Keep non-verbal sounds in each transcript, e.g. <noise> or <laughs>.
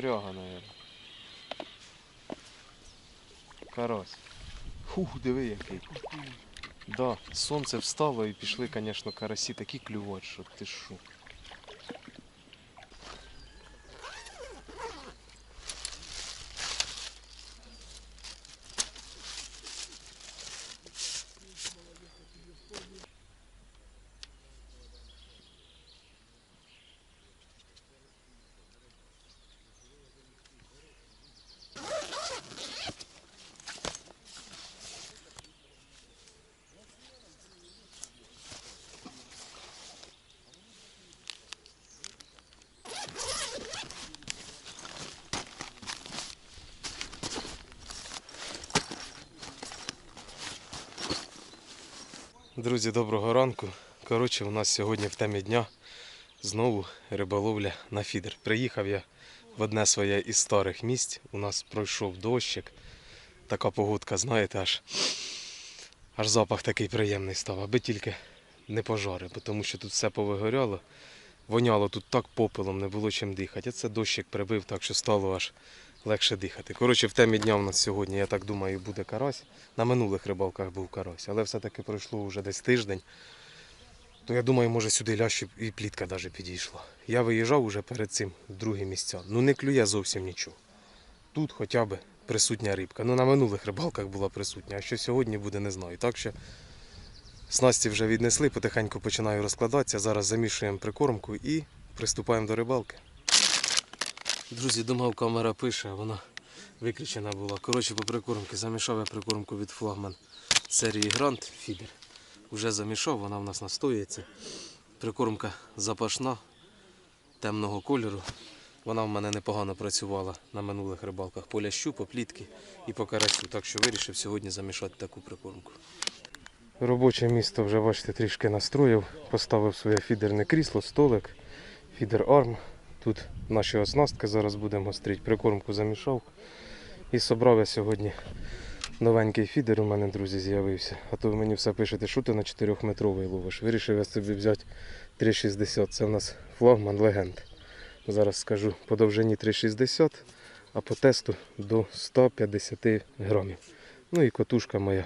Коряга, наверное. Карась. Фух, диви який. Да, сонце встало і пішли, звісно, карасі такі клювати, що ти що. Друзі, доброго ранку. Коротше, у нас сьогодні в темі дня знову риболовля на фідер. Приїхав я в одне своє із старих місць. У нас пройшов дощик. Така погодка, знаєте, аж, аж запах такий приємний став, аби тільки не пожари, тому що тут все повигоряло. Воняло тут так попелом, не було чим дихати. А це дощик прибив, так що стало аж легше дихати. Коротше, в темі дня у нас сьогодні, я так думаю, буде карась. На минулих рибалках був карась, але все-таки пройшло вже десь тиждень. То я думаю, може сюди лящ і- і плітка навіть підійшла. Я виїжджав уже перед цим в другі місця. Ну не клює зовсім нічого. Тут хоча б присутня рибка. Ну на минулих рибалках була присутня, а що сьогодні буде, не знаю. Так що снасті вже віднесли, потихеньку починаю розкладатися. Зараз замішуємо прикормку і приступаємо до рибалки. Друзі, думав, камера пише, а вона виключена була. Коротше, по прикормці замішав я прикормку від флагман серії Грант Фідер. Вже замішав, вона в нас настоюється. Прикормка запашна, темного кольору. Вона в мене непогано працювала на минулих рибалках по лящу, по плітки і по карасю. Так що вирішив сьогодні замішати таку прикормку. Робоче місто вже, бачите, трішки настроїв. Поставив своє фідерне крісло, столик, фідер арм. Тут наші оснастки зараз будемо гострити. Прикормку замішав. І собрав я сьогодні новенький фідер у мене, друзі, з'явився. А то ви мені все пишете, що ти на 4-метровий ловиш. Вирішив я собі взяти 3,60. Це в нас флагман легенд. Зараз скажу по довжині 3,60, а по тесту до 150 грамів. Ну і котушка моя.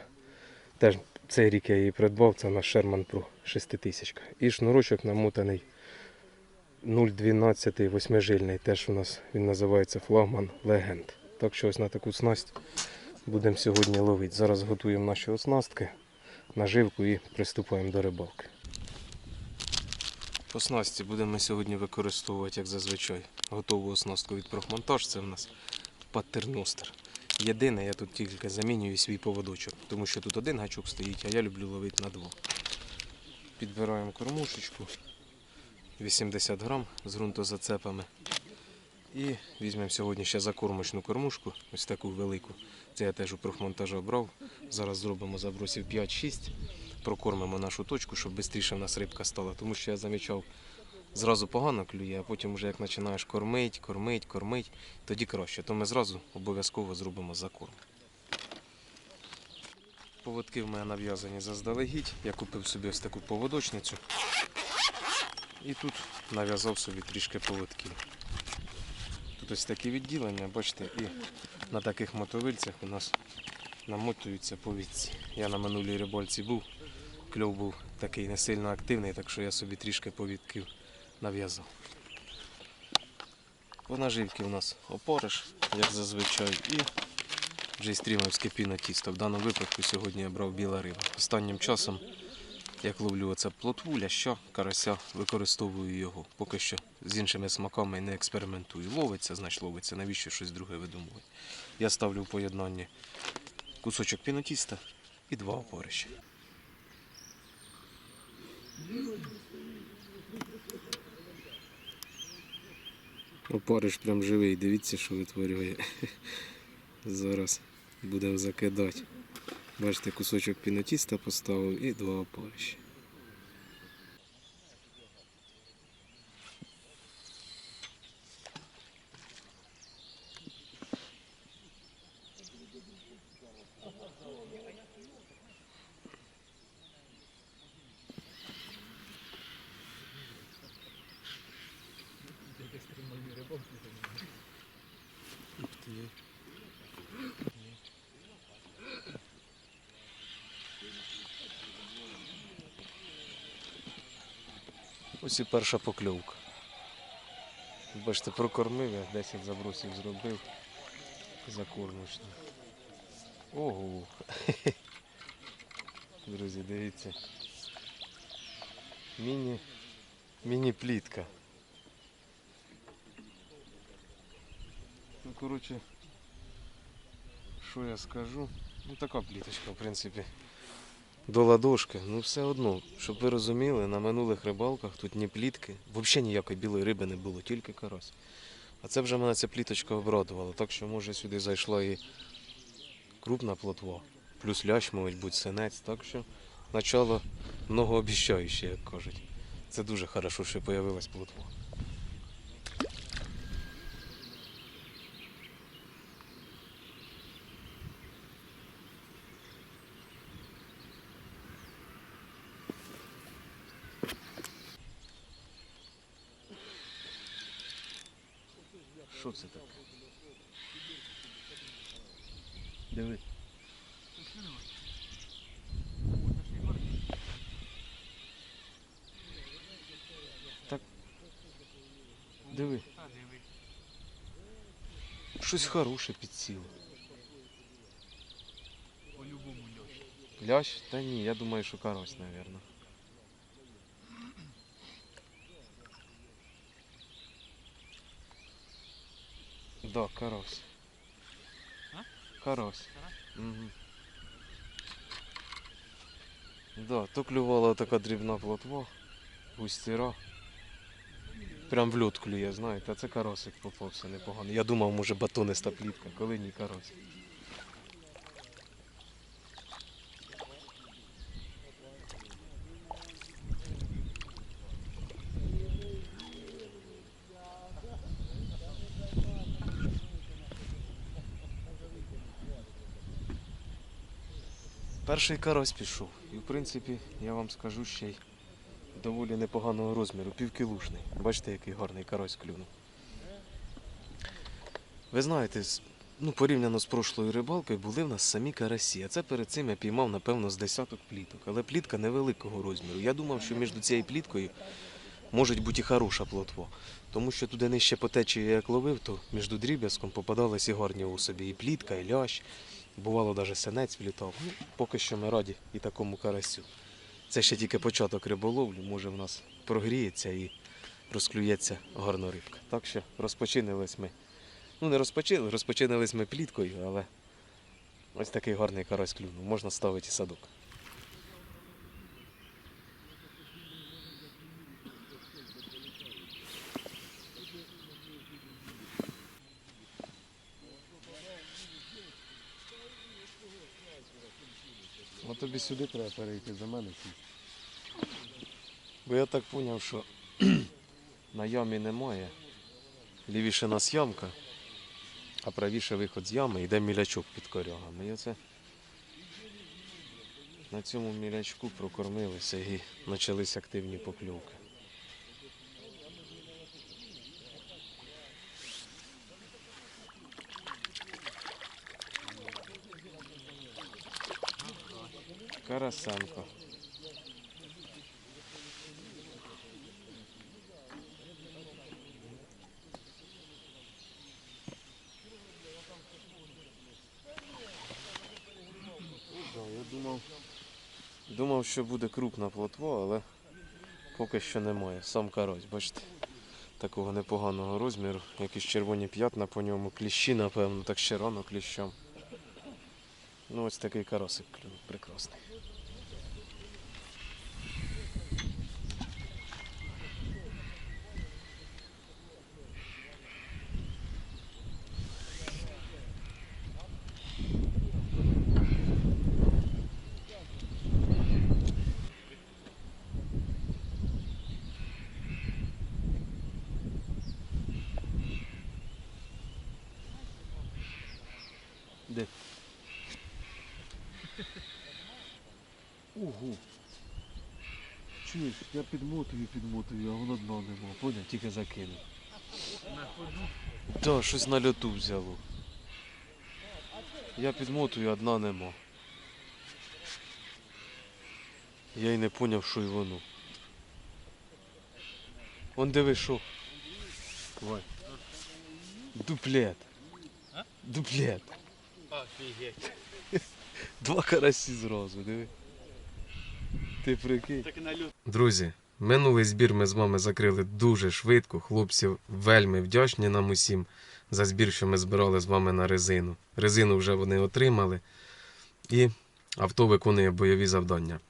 Теж цей рік я її придбав, це на Sherman Pro 6000. І шнурочок намотаний 0,12 восьмижильний. Теж у нас він називається флагман Легенд. Так що ось на таку снасть будемо сьогодні ловити. Зараз готуємо наші оснастки, наживку і приступаємо до рибалки. По снасті будемо сьогодні використовувати, як зазвичай, готову оснастку від профмонтаж. Це в нас паттерностер. Єдине, я тут тільки замінюю свій поводочок, тому що тут один гачок стоїть, а я люблю ловити на два. Підбираємо кормушечку 80 грам з ґрунтозацепами. І візьмемо сьогодні ще закормочну кормушку, ось таку велику. Це я теж у профмонтажа брав. Зараз зробимо забросів 5-6, прокормимо нашу точку, щоб швидше в нас рибка стала. Тому що я замічав, зразу погано клює, а потім вже як починаєш кормить, кормить, кормить, тоді краще. То ми зразу обов'язково зробимо закорм. Поводки в мене нав'язані заздалегідь. Я купив собі ось таку поводочницю. І тут нав'язав собі трішки поводків. Тут ось такі відділення, бачите, і на таких мотовильцях у нас намотуються повідці. Я на минулій рибальці був, кльов був такий не сильно активний, так що я собі трішки повідків нав'язав. По наживці у нас опориш, як зазвичай, і джейстрімовське пінотісто. В даному випадку сьогодні я брав біла риба. Останнім часом, як ловлю оце плотву, ляща, карася, використовую його. Поки що з іншими смаками не експериментую. Ловиться, значить ловиться, навіщо щось друге видумувати. Я ставлю в поєднанні кусочок пінотіста і два опорища. Опариш прям живий, дивіться, що витворює. <laughs> Зараз будемо закидати. Бачите, кусочок пінотіста поставив і два опарища. Ось перша покльовка. Бачите, прокормив я, 10 забросів зробив за кормочну. Ого. <laughs> Друзі, дивіться. Міні. Міні-плітка. Ну, коротше, що я скажу? Ну така пліточка, в принципі. До ладошки, ну все одно, щоб ви розуміли, на минулих рибалках тут ні плітки, взагалі ніякої білої риби не було, тільки карась. А це вже мене ця пліточка обрадувала, так що може сюди зайшла і крупна плотва, плюс лящ, мабуть, будь синець, так що начало многообіщаюче, як кажуть. Це дуже хорошо, що з'явилась плотва. Щось хороше підсіло. По-любому льош. Лящ? Та ні, я думаю, що карась, напевно. Да, карась. А? Карась. Карась? Угу. Да, то клювала така дрібна плотва, густіра. Прям в льот клює, знаєте, це карасик попався непоганий. Я думав, може батониста плітка, коли ні карась. Перший карась пішов. І в принципі, я вам скажу ще й доволі непоганого розміру, півкілушний. Бачите, який гарний карась клюнув. Ви знаєте, ну, порівняно з прошлою рибалкою були в нас самі карасі. А це перед цим я піймав, напевно, з десяток пліток. Але плітка невеликого розміру. Я думав, що між цією пліткою може бути і хороша плотва. Тому що туди нижче по течії, як ловив, то між дріб'язком попадались і гарні особі. І плітка, і лящ. Бувало, навіть синець влітав. Ну, поки що ми раді і такому карасю. Це ще тільки початок риболовлі, може в нас прогріється і розклюється гарна рибка. Так що розпочинились ми. Ну не розпочили, розпочинились ми пліткою, але ось такий гарний карась клюнув. Можна ставити і садок. А тобі сюди треба перейти за мене. Бо я так зрозумів, що <clears throat> на ямі немає. Лівіше нас ямка, а правіше виход з ями йде мілячок під корягами. І оце на цьому мілячку прокормилися і почались активні покльовки. Карасенко. Я думав, думав, що буде крупна плотва, але поки що немає. Сам карась, бачите, такого непоганого розміру. Якісь червоні п'ятна по ньому, кліщі, напевно, так ще рано кліщом. Ну ось такий карасик клюнув, прекрасний. Підмотую, підмотую, а воно дна нема. Поняв, тільки закинув. Да, щось на льоту взяло. Я підмотую, а дна нема. Я й не поняв, що й воно. Он диви, що. Ой. Дуплет. Дуплет. Офігеть. Два карасі зразу, диви. Ти прикинь. Друзі, минулий збір ми з вами закрили дуже швидко. Хлопці вельми вдячні нам усім за збір, що ми збирали з вами на резину. Резину вже вони отримали. І авто виконує бойові завдання.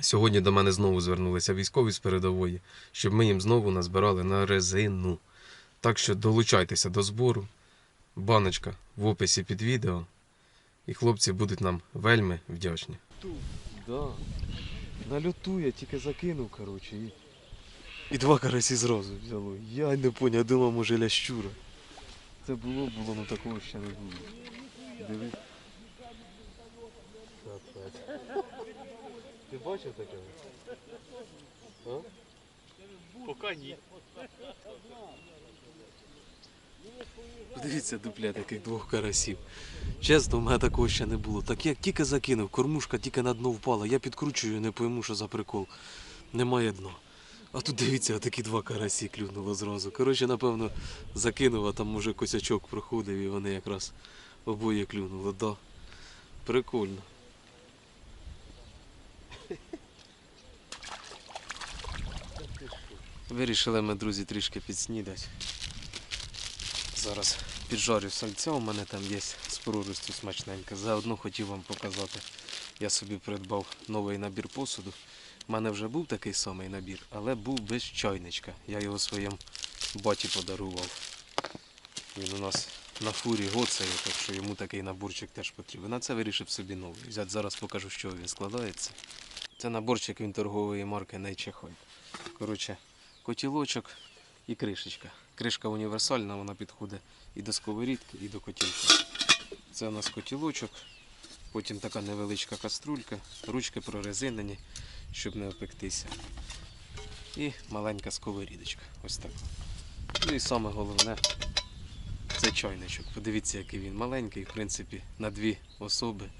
Сьогодні до мене знову звернулися військові з передової, щоб ми їм знову назбирали на резину. Так що долучайтеся до збору. Баночка в описі під відео. І хлопці будуть нам вельми вдячні. Да. На льоту я тільки закинув, коротше, і. І два карасі зразу взяло. Я не поняв, думав, може лящура. Це було, було, ну такого ще не було. Диви. Капець. Ти бачив таке? А? Поки ні. Подивіться дупля таких двох карасів. Чесно, в мене такого ще не було. Так як тільки закинув, кормушка тільки на дно впала. Я підкручую, не пойму, що за прикол. Немає дна. А тут дивіться, такі два карасі клюнуло зразу. Коротше, напевно, закинув, а там може косячок проходив і вони якраз обоє клюнули. Да. Прикольно. Вирішили ми, друзі, трішки підснідати. Зараз піджарю сальця, у мене там є з проростю смачненьке. Заодно хотів вам показати. Я собі придбав новий набір посуду. У мене вже був такий самий набір, але був без чайничка. Я його своєму баті подарував. Він у нас на фурі гоцеє, так що йому такий наборчик теж потрібен. На це вирішив собі новий. Взяти зараз покажу, чого він складається. Це наборчик він торгової марки Найчехой. Коротше, котілочок і кришечка. Кришка універсальна, вона підходить і до сковорідки, і до котілки. Це у нас котілочок, потім така невеличка каструлька, ручки прорезинені, щоб не опектися. І маленька сковорідочка. Ось так. Ну і саме головне це чайничок. Подивіться, який він маленький, в принципі, на дві особи.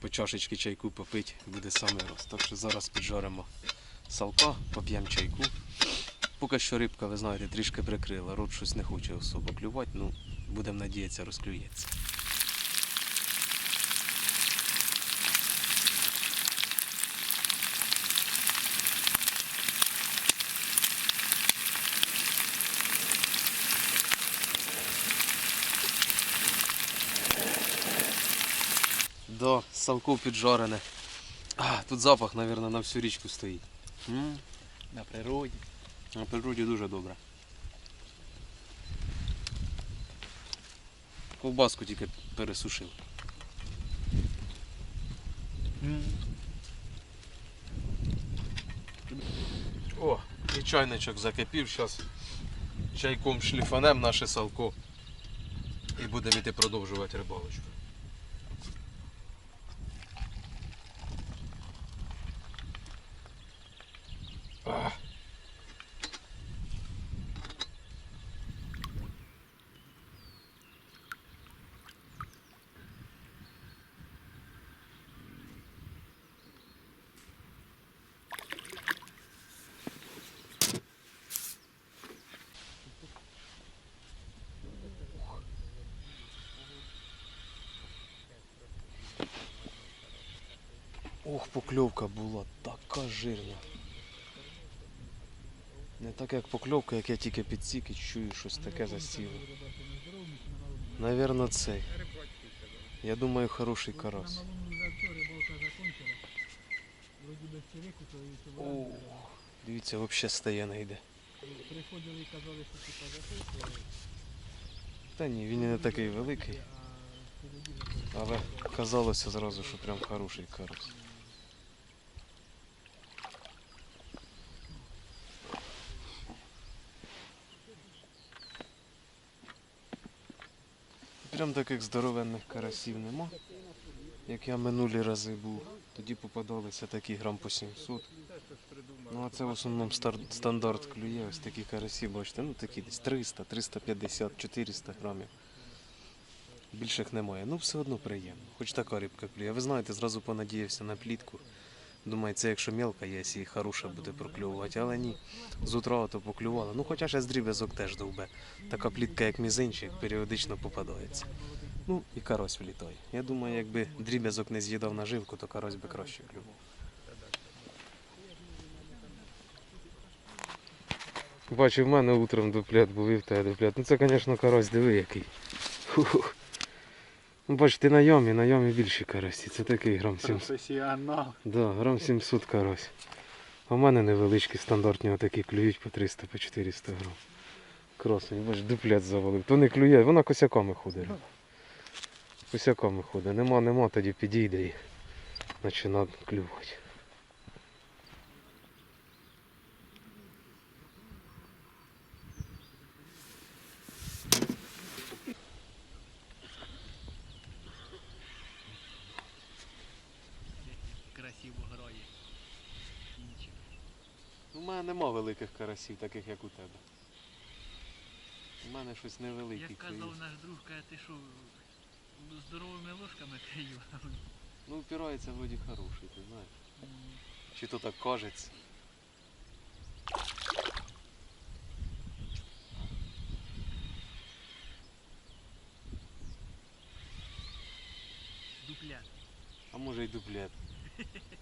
По чашечки чайку попити буде саме раз. Так що зараз піджаримо салка, поп'ємо чайку. Поки що рибка, ви знаєте, трішки прикрила, рот щось не хоче особо клювати, ну будемо надіятися, розклюється. Да, салко піджарене. А, тут запах, мабуть, на всю річку стоїть. На природі. На природі дуже добре. Ковбаску тільки пересушив. О, і чайничок закипів, зараз чайком шліфанем наше салко. І будемо йти продовжувати рибалочку. Ох, покльовка була така жирна. Не так як покльовка, як я тільки підсік і чую щось таке засіло. Навірно, цей. Я думаю, хороший карась. Ох, дивіться, взагалі стає не йде. Приходили і казали, що типа закрити, Та ні, він не такий великий, але казалося зразу, що прям хороший карась. Прям таких здоровенних карасів нема, як я минулі рази був. Тоді попадалися такі грам по 700. Ну а це в основному стандарт клює. Ось такі карасі, бачите, ну такі десь 300, 350, 400 грамів. Більших немає. Ну все одно приємно. Хоч така рибка клює. Ви знаєте, зразу понадіявся на плітку. Думаю, це якщо мелка є, і хороша буде прокльовувати, але ні. З утра то поклювала. Ну хоча ще з дріб'язок теж довбе. Така плітка, як мізинчик, періодично попадається. Ну і карось влітає. Я думаю, якби дріб'язок не з'їдав наживку, то карось би краще клював. Бачу, в мене утром дуплет був і в тебе дуплет. Ну це, звісно, карась, диви який. Фух. Ну, бачите, на йомі, на йомі більші карасі. Це такий грам 700. Професіонал. Да, грам 700 карась. А в мене невеличкі стандартні отакі клюють по 300, по 400 грам. Красний, бач, дуплет завалив. То не клює, вона косяками ходить. Косяками ходить. Нема, нема, тоді підійде і починає клювати. Мене нема великих карасів, таких як у тебе. У мене щось невелике. Як казав наш друг, каже, ти що, здоровими ложками крию. Ну, упирається вроді хороший, ти знаєш. Чи то так кажеться. Дупля. А може й дуплет. <laughs>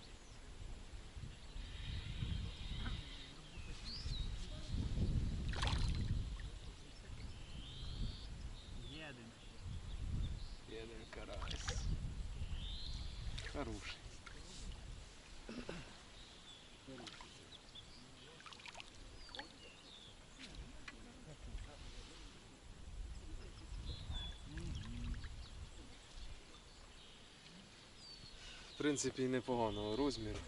Єдин. Один карась. Хороший. В принципі, і непоганого розміру.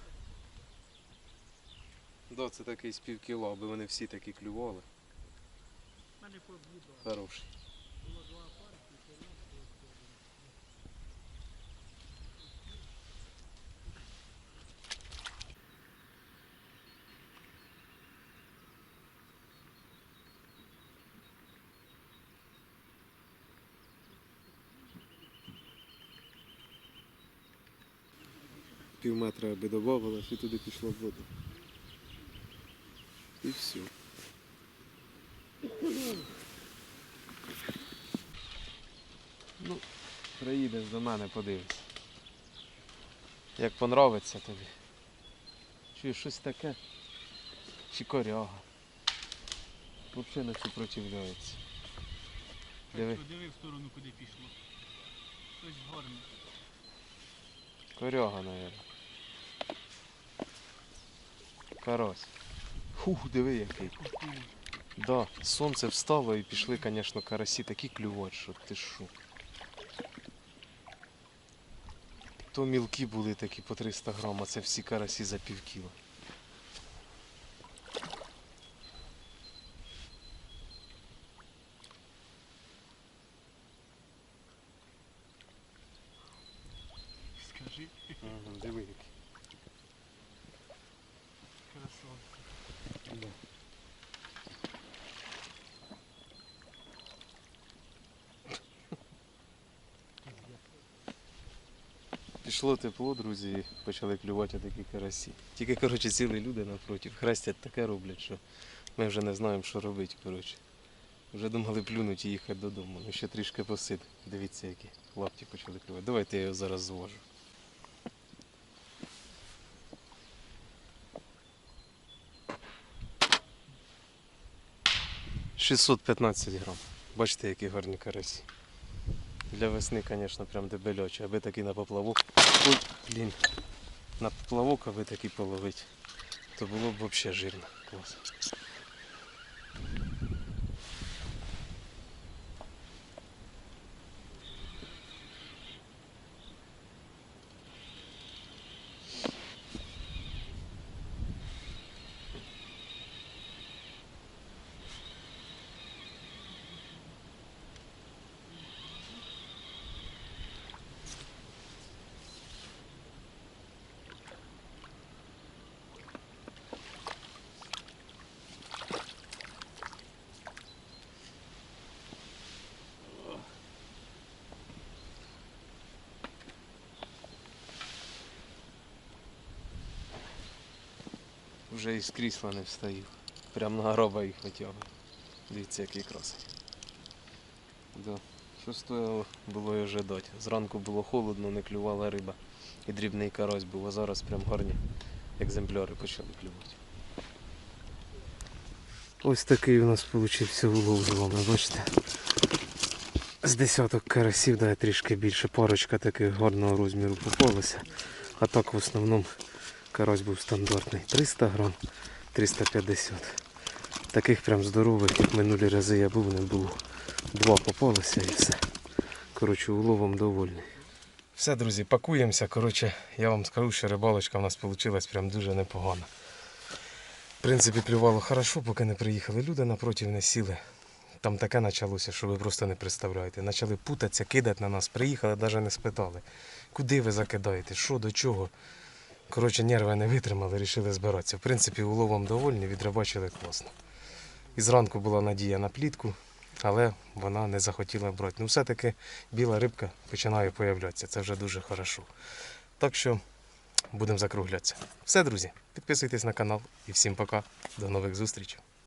Да, це такий з пів аби вони всі такі клювали. Хороший. Пів метра аби додавалось і туди пішло в воду. І все. Ну, приїдеш до мене, подивишся. Як понравиться тобі. Чи щось таке? Чи коряга. Взагалі не супротивляється. Диви. Диви в сторону, куди пішло. Щось горне. Коряга, мабуть. Карась. Фух, диви який. Да, сонце встало і пішли, звісно, карасі такі клювати, що ти шо. То мілкі були такі по 300 грам, а це всі карасі за пів кіла. Пішло тепло, друзі, і почали клювати такі карасі. Тільки, коротше, цілі люди напротив. Хрестять таке роблять, що ми вже не знаємо, що робити, коротше. Вже думали плюнуть і їхати додому. Ну ще трішки посид. Дивіться, які лапті почали клювати. Давайте я його зараз звожу. Шістсот п'ятнадцять грам. Бачите, які гарні карасі. Для весни, конечно, прям дебельочі. Аби такий на поплавок. Ой, блін. На поплавок, аби такий половить, то було б взагалі жирно. Клас. Вже із крісла не встаю. Прям на гроба їх витягую. Дивіться, який красень. Да. Що стояло, було і ожидати. Зранку було холодно, не клювала риба. І дрібний карась був, а зараз прям гарні екземпляри почали клювати. Ось такий у нас вийшов улов з вами, бачите. З десяток карасів, да, трішки більше, парочка таких гарного розміру попалася. А так в основному карась був стандартний. 300 грам, 350. Таких прям здорових, як минулі рази я був, не було. Два попалися і все. Коротше, уловом довольний. Все, друзі, пакуємося. Коротше, я вам скажу, що рибалочка в нас вийшла прям дуже непогана. В принципі, клювало хорошо, поки не приїхали люди напроти, не сіли. Там таке почалося, що ви просто не представляєте. Почали путатися, кидати на нас. Приїхали, навіть не спитали, куди ви закидаєте, що до чого. Коротше, нерви не витримали, вирішили збиратися. В принципі, уловом довольні, відрибачили класно. І зранку була надія на плітку, але вона не захотіла брати. Ну, все-таки біла рибка починає появлятися. Це вже дуже хорошо. Так що будемо закруглятися. Все, друзі, підписуйтесь на канал і всім пока. До нових зустрічей.